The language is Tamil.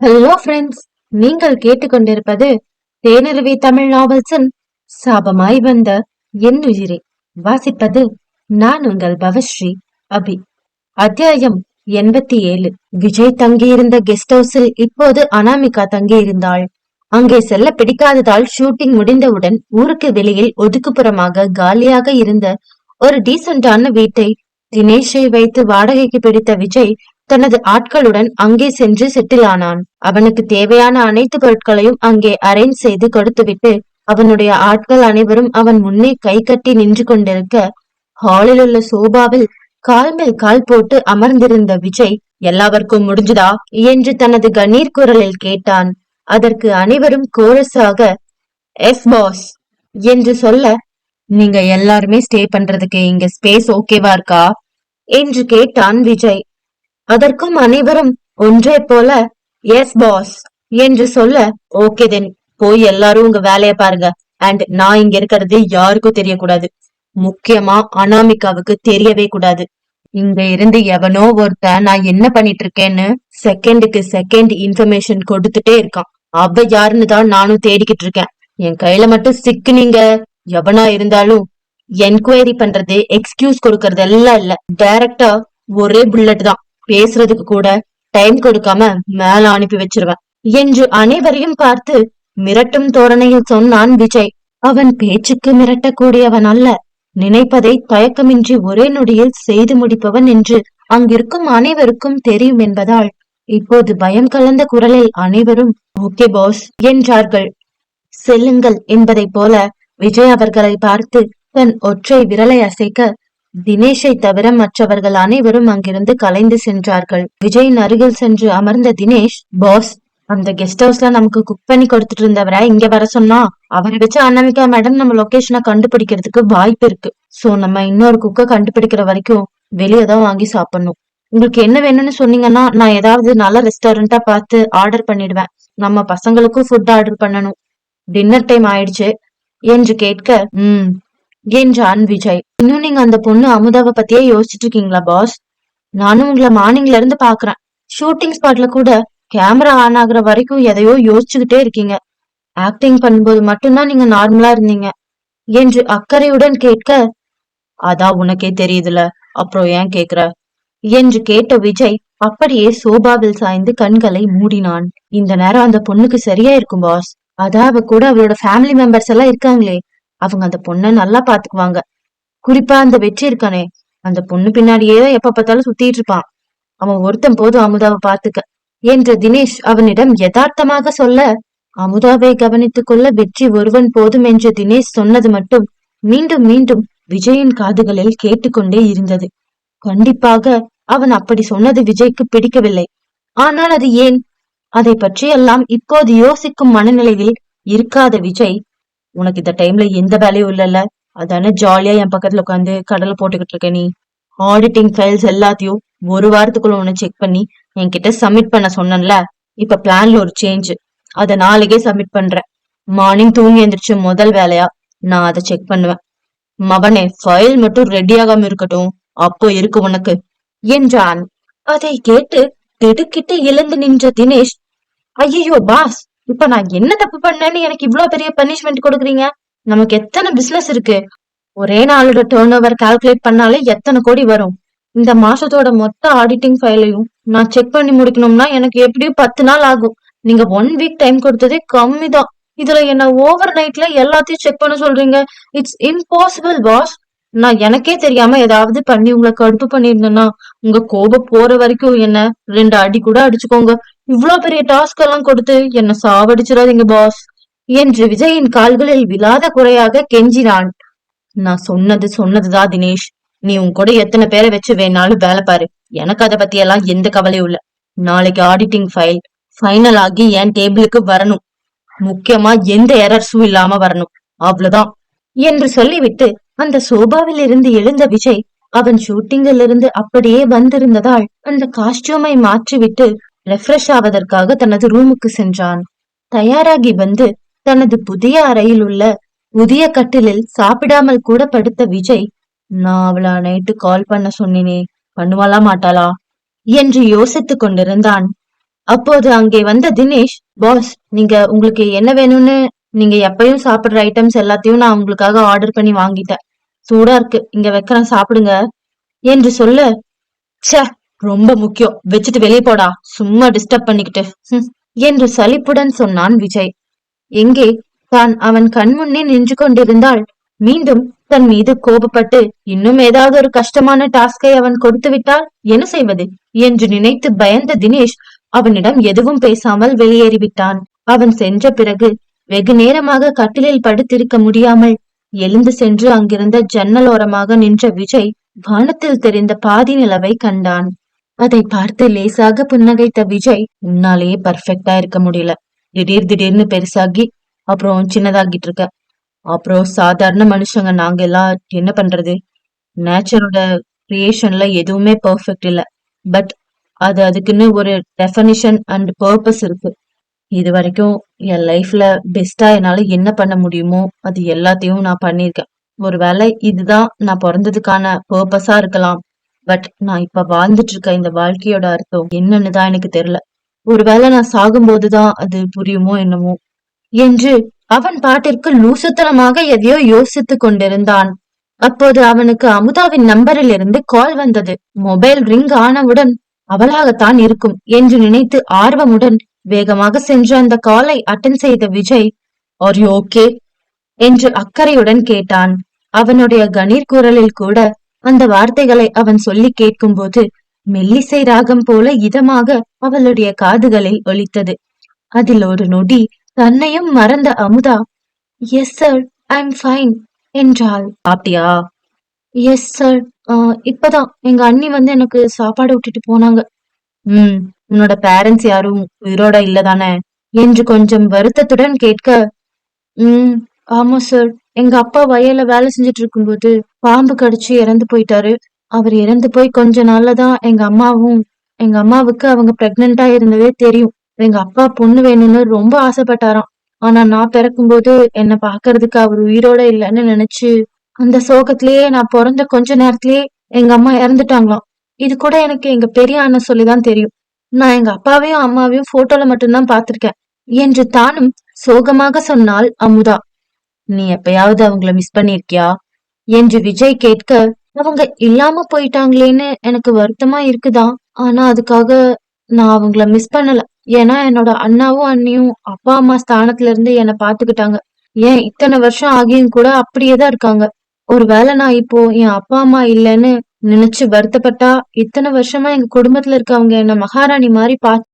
ஹலோ ஃப்ரெண்ட்ஸ் நீங்கள் கேட்டுக்கொண்டிருப்பது தேனருவி தமிழ் நாவல்ஸின் சாபமாய் வந்த என் உயிரே. வாசிப்பது நான் உங்கள் பவஸ்ரீ அபி. அத்தியாயம் எண்பத்தி ஏழு விஜய் தங்கியிருந்த கெஸ்ட் ஹவுஸில் இப்போது அனாமிகா தங்கியிருந்தாள். அங்கே செல்ல பிடிக்காததால் ஷூட்டிங் முடிந்தவுடன் ஊருக்கு வெளியில் ஒதுக்குப்புறமாக காலியாக இருந்த ஒரு டீசென்டான வீட்டை தினேஷை வைத்து வாடகைக்கு பிடித்த விஜய் தனது ஆட்களுடன் அங்கே சென்று செட்டில் ஆனான் அவனுக்கு தேவையான அனைத்து பொருட்களையும் அங்கே அரேஞ்ச் செய்து கொடுத்துவிட்டு அவனுடைய ஆட்கள் அனைவரும் அவன் முன்னே கை கட்டி நின்று கொண்டிருக்க ஹாலில் உள்ள சோபாவில் கால் மேல் கால் போட்டு அமர்ந்திருந்த விஜய் எல்லாவர்க்கும் முடிஞ்சுதா? என்று தனது கண்ணீர் குரலில் கேட்டான். அதற்கு அனைவரும் கோரஸாக எஸ் பாஸ் என்று சொல்ல நீங்க எல்லாருமே ஸ்டே பண்றதுக்கு இங்க ஸ்பேஸ் ஓகேவா இருக்கா? என்று கேட்டான் விஜய். அதற்கும் அனைவரும் ஒன்றே போல எஸ் பாஸ் என்று சொல்ல ஓகே தென் போய் எல்லாரும் உங்க வேலைய பாருங்க. அண்ட் நான் இங்க இருக்கிறது யாருக்கும் தெரியக்கூடாது. முக்கியமா அனாமிகாவுக்கு தெரியவே கூடாது. இங்க இருந்து எவனோ ஒருத்தன் நான் என்ன பண்ணிட்டு இருக்கேன்னு செகண்டுக்கு செகண்ட் இன்ஃபர்மேஷன் கொடுத்துட்டே இருக்கான். அவ யாருன்னு தான் நானும் தேடிக்கிட்டு இருக்கேன். என் கையில மட்டும் சிக்குனீங்க எவனா இருந்தாலும் என்கொயரி பண்றது எக்ஸ்கியூஸ் கொடுக்கறது எல்லாம் இல்ல டைரக்டா ஒரே புல்லட் தான். பேசுறதுக்கு கூட டைம் கொடுக்காம மேல அனுப்பி வச்சிருவேன். என்று அனைவரையும் பார்த்து மிரட்டும் தோரணையில் சொன்னான் விஜய். அவன் பேச்சுக்கு மிரட்டக்கூடியவன் அல்ல. நினைப்பதை தயக்கமின்றி ஒரே நொடியில் செய்து முடிப்பவன் என்று அங்கிருக்கும் அனைவருக்கும் தெரியும் என்பதால் இப்போது பயம் கலந்த குரலில் அனைவரும் ஓகே பாஸ் என்றார்கள். செல்லுங்கள் என்பதைப் போல விஜய் அவர்களை பார்த்து தன் ஒற்றை விரலை அசைக்க தினேஷை தவிர மற்றவர்கள் அனைவரும் அங்கிருந்து கலைந்து சென்றார்கள். விஜயின் அருகில் சென்று அமர்ந்த தினேஷ் பாஸ் அந்த கெஸ்ட் ஹவுஸ்ல நமக்கு குக் பண்ணி கொடுத்துட்டு இருந்தவரை? இங்க வர சொன்னா அவரை வச்சு அனாமிகா மேடம் நம்ம லொகேஷனை கண்டுபிடிக்கிறதுக்கு வாய்ப்பு இருக்கு. சோ நம்ம இன்னொரு குக்க கண்டுபிடிக்கிற வரைக்கும் வெளியே தான் வாங்கி சாப்பிடணும். உங்களுக்கு என்ன வேணும்னு சொன்னீங்கன்னா நான் ஏதாவது நல்ல ரெஸ்டாரண்டா பார்த்து ஆர்டர் பண்ணிடுவேன். நம்ம பசங்களுக்கும் ஃபுட் ஆர்டர் பண்ணணும். டின்னர் டைம் ஆயிடுச்சு. என்று கேட்க ம் என்றான் விஜய். இன்னும் நீங்க அந்த பொண்ணு அமுதாவை பத்தியே யோசிச்சுட்டு இருக்கீங்களா பாஸ் நானும் உங்களை மார்னிங்ல இருந்து பாக்குறேன். ஷூட்டிங் ஸ்பாட்ல கூட கேமரா ஆன் ஆகுற வரைக்கும் எதையோ யோசிச்சுக்கிட்டே இருக்கீங்க. ஆக்டிங் பண்ணும்போது மட்டும்தான் நீங்க நார்மலா இருந்தீங்க. என்று அக்கறையுடன் கேட்க அதான் உனக்கே தெரியுதுல. அப்புறம் ஏன் கேக்குற? என்று கேட்ட விஜய் அப்படியே சோபாவில் சாய்ந்து கண்களை மூடினான். இந்த நேரம் அந்த பொண்ணுக்கு சரியா இருக்கும் பாஸ் அதாவது கூட அவளோட ஃபேமிலி மெம்பர்ஸ் எல்லாம் இருக்காங்களே. அவங்க அந்த பொண்ணை நல்லா பாத்துக்குவாங்க. குறிப்பா அந்த வெற்றி இருக்கானே அந்த பொண்ணு பின்னாடியே எப்ப பார்த்தாலும் சுத்திட்டு இருப்பான். அவன் ஒருத்தன் போதும் அமுதாவை பாத்துக்க. என்று தினேஷ் அவனிடம் யதார்த்தமாக சொல்ல அமுதாவை கவனித்துக் கொள்ள வெற்றி ஒருவன் போதும் என்று தினேஷ் சொன்னது மட்டும் மீண்டும் மீண்டும் விஜயின் காதுகளில் கேட்டுக்கொண்டே இருந்தது. கண்டிப்பாக அவன் அப்படி சொன்னது விஜய்க்கு பிடிக்கவில்லை. ஆனால் அது ஏன்? அதை பற்றியெல்லாம் இப்போது யோசிக்கும் மனநிலையில் இருக்காத விஜய் உனக்கு இந்த டைம்ல எந்த வேலையும் இல்லல்ல? அதானே ஜாலியா என் பக்கத்துல உட்காந்து கடலை போட்டுக்கிட்டு இருக்க நீ. ஆடிட்டிங் ஃபைல்ஸ் எல்லாத்தையும் ஒரு வாரத்துக்குள்ள உன்னை செக் பண்ணி என்கிட்ட சப்மிட் பண்ண சொன்னேன்ல? இப்ப பிளான்ல ஒரு சேஞ்ச் அத நாளைக்கே சப்மிட் பண்றேன். மார்னிங் தூங்கி எந்திரிச்சு முதல் வேலையா? நான் அதை செக் பண்ணுவேன். மவனே ஃபைல் மட்டும் ரெடி ஆகாம இருக்கட்டும். அப்போ இருக்கு உனக்கு. என்றான். அதை கேட்டு திடுக்கிட்டு எழுந்து நின்ற தினேஷ். ஐயோ பாஸ் இப்ப நான் என்ன தப்பு பண்ணேன்னு எனக்கு இவ்வளவு பெரிய பனிஷ்மெண்ட் கொடுக்குறீங்க? நமக்கு எத்தனை பிசினஸ் இருக்கு? ஒரே நாளோட டேர்ன் ஓவர் கால்குலேட் பண்ணாலே எத்தனை கோடி வரும்? இந்த மாசத்தோட மொத்த ஆடிட்டிங் ஃபைலையும் நான் செக் பண்ணி முடிக்கணும்னா எனக்கு எப்படியும் பத்து நாள் ஆகும். நீங்க ஒன் வீக் டைம் கொடுத்ததே கம்மி தான் இதுல என்ன ஓவர் நைட்ல எல்லாத்தையும் செக் பண்ண சொல்றீங்க? இட்ஸ் இம்பாசிபிள் பாஸ் நான் எனக்கே தெரியாம ஏதாவது பண்ணி உங்களை கடுப்பு பண்ணிருந்தேன்னா உங்க கோபம் போற வரைக்கும் என்ன? ரெண்டு அடி கூட அடிச்சுக்கோங்க. இவ்வளோ பெரிய டாஸ்க் எல்லாம் கொடுத்து என்ன சாவடிச்சிடாதீங்க பாஸ் என்று விஜயின் கால்களில் விழாத குறையாக கெஞ்சினான். நான் சொன்னது சொன்னதுதான் தினேஷ். நீ உன் கூட எத்தனை பேரை வச்சு வேணாலும் வேலை பாரு. எனக்கு அதை பத்தி எல்லாம் எந்த கவலையும் இல்ல. நாளைக்கு ஆடிட்டிங் ஃபைல் ஃபைனல் ஆகி என் டேபிளுக்கு வரணும். முக்கியமா எந்த எரர்ஸும் இல்லாம வரணும். அவ்வளவுதான். என்று சொல்லிவிட்டு அந்த சோபாவில் இருந்து எழுந்த விஜய் அவன் ஷூட்டிங்கில் இருந்து அப்படியே வந்திருந்ததால் அந்த காஸ்டியூமை மாற்றிவிட்டு ரெஃப்ரெஷ் ஆவதற்காக தனது ரூமுக்கு சென்றான். தயாராகி வந்து தனது புதிய அறையில் உள்ள புதிய கட்டிலில் சாப்பிடாமல் கூட படுத்த விஜய் நான் அவளா நைட்டு கால் பண்ண சொன்னினே பண்ணுவாளா மாட்டாளா? என்று யோசித்துக் கொண்டிருந்தான். அப்போது அங்கே வந்த தினேஷ் பாஸ் நீங்க உங்களுக்கு என்ன வேணும்னு நீங்க எப்பயும் சாப்பிடுற ஐட்டம்ஸ் எல்லாத்தையும் நான் உங்களுக்காக ஆர்டர் பண்ணி வாங்கிட்டேன். சூடா இருக்கு இங்க வைக்கிறேன் சாப்பிடுங்க என்று சொல்ல ச ரொம்ப முக்கியம். வச்சுட்டு வெளியே போடா. சும்மா டிஸ்டர்ப் பண்ணிக்கிட்டு. என்று சலிப்புடன் சொன்னான் விஜய். எங்கே? தான் அவன் கண்முன்னே நின்று கொண்டிருந்தாள். மீண்டும் தன் மீது கோபப்பட்டு இன்னும் ஏதாவது ஒரு கஷ்டமான டாஸ்கை அவன் கொடுத்து விட்டால் என்ன செய்வது? என்று நினைத்து பயந்த தினேஷ் அவனிடம் எதுவும் பேசாமல் வெளியேறிவிட்டான். அவன் சென்ற பிறகு வெகு நேரமாக கட்டிலில் படுத்திருக்க முடியாமல் எழுந்து சென்று அங்கிருந்த ஜன்னலோரமாக நின்ற விஜய் வானத்தில் தெரிந்த பாதி நிலவை கண்டான். அதை பார்த்து லேசாக புன்னகைத்த விஜய் உன்னாலேயே பர்ஃபெக்டா இருக்க முடியல. திடீர் திடீர்னு பெருசாகி அப்புறம் சின்னதாகிட்டு இருக்க. அப்புறம் சாதாரண மனுஷங்க நாங்க எல்லாம் என்ன பண்றது? நேச்சரோட கிரியேஷன்ல எதுவுமே பர்ஃபெக்ட் இல்ல. பட் அது அதுக்குன்னு ஒரு டெஃபனிஷன் அண்ட் பர்பஸ் இருக்கு. இது வரைக்கும் என் லைஃப்ல பெஸ்டா என்னால என்ன பண்ண முடியுமோ அது எல்லாத்தையும் நான் பண்ணியிருக்கேன். ஒருவேளை இதுதான் நான் பிறந்ததுக்கான பர்பஸா இருக்கலாம். பட் நான் இப்ப வாழ்ந்துட்டு இருக்க இந்த வாழ்க்கையோட அர்த்தம் என்னன்னு தான் எனக்கு தெரியல. ஒருவேளை நான் சாகும்போதுதான் அது புரியுமோ என்னமோ. என்று அவன் பாட்டிற்கு லூசுத்தனமாக எதையோ யோசித்துக் கொண்டிருந்தான். அப்போது அவனுக்கு அமுதாவின் நம்பரில் இருந்து கால் வந்தது. மொபைல் ரிங் ஆனவுடன் அவளாகத்தான் இருக்கும் என்று நினைத்து ஆர்வமுடன் வேகமாக சென்று அந்த காலை அட்டன் செய்த விஜய் ஆர் யூ ஓகே என்று அக்கறையுடன் கேட்டான். அவனுடைய கணீர் குரலில் கூட அந்த வார்த்தைகளை அவன் சொல்லி கேட்கும்போது மெல்லிசை ராகம் போல இதமாக அவளுடைய காதுகளில் ஒலித்தது. அதில் ஒரு நொடி தன்னையும் மறந்த Amudha yes sir I am fine என்றாள். சாப்பிட்டியா? எஸ் சார் இப்பதான். எங்க அண்ணி வந்து எனக்கு சாப்பாடு விட்டுட்டு போனாங்க. ம் உன்னோட பேரண்ட்ஸ் யாரும் உயிரோட இல்லதானே? என்று கொஞ்சம் வருத்தத்துடன் கேட்க ம் ஆமா சார் எங்க அப்பா வயல்ல வேலை செஞ்சுட்டு இருக்கும்போது பாம்பு கடிச்சு இறந்து போயிட்டாரு. அவர் இறந்து போய் கொஞ்ச நாள்ல தான் எங்க அம்மாவும் எங்க அம்மாவுக்கு அவங்க பிரெக்னெண்டா இருந்ததே தெரியும். எங்க அப்பா பொண்ணு வேணும்னு ரொம்ப ஆசைப்பட்டாராம். ஆனா நான் பிறக்கும்போது என்னை பாக்குறதுக்கு அவர் உயிரோட இல்லைன்னு நினைச்சு அந்த சோகத்திலேயே நான் பிறந்த கொஞ்ச நேரத்திலேயே எங்க அம்மா இறந்துட்டாங்களாம். இது கூட எனக்கு எங்க பெரிய அண்ணன் சொல்லிதான் தெரியும். நான் எங்க அப்பாவையும் அம்மாவையும் போட்டோல மட்டும்தான் பாத்திருக்கேன் என்று தானும் சோகமாக சொன்னாள் அமுதா நீ எப்பயாவது அவங்கள மிஸ் பண்ணிருக்கியா? என்று விஜய் கேட்க அவங்க இல்லாம போயிட்டாங்களேன்னு எனக்கு வருத்தமா இருக்குதா? ஆனா அதுக்காக நான் அவங்கள மிஸ் பண்ணல. ஏன்னா என்னோட அண்ணாவும் அண்ணியும் அப்பா அம்மா ஸ்தானத்துல இருந்து என்னை பாத்துக்கிட்டாங்க ஏன் இத்தனை வருஷம் ஆகியும் கூட அப்படியேதான் இருக்காங்க. ஒருவேளை நான் இப்போ என் அப்பா அம்மா இல்லைன்னு நினைச்சு வருத்தப்பட்டா இத்தனை வருஷமா எங்க குடும்பத்துல இருக்கவங்க என்ன மகாராணி மாதிரி பார்த்து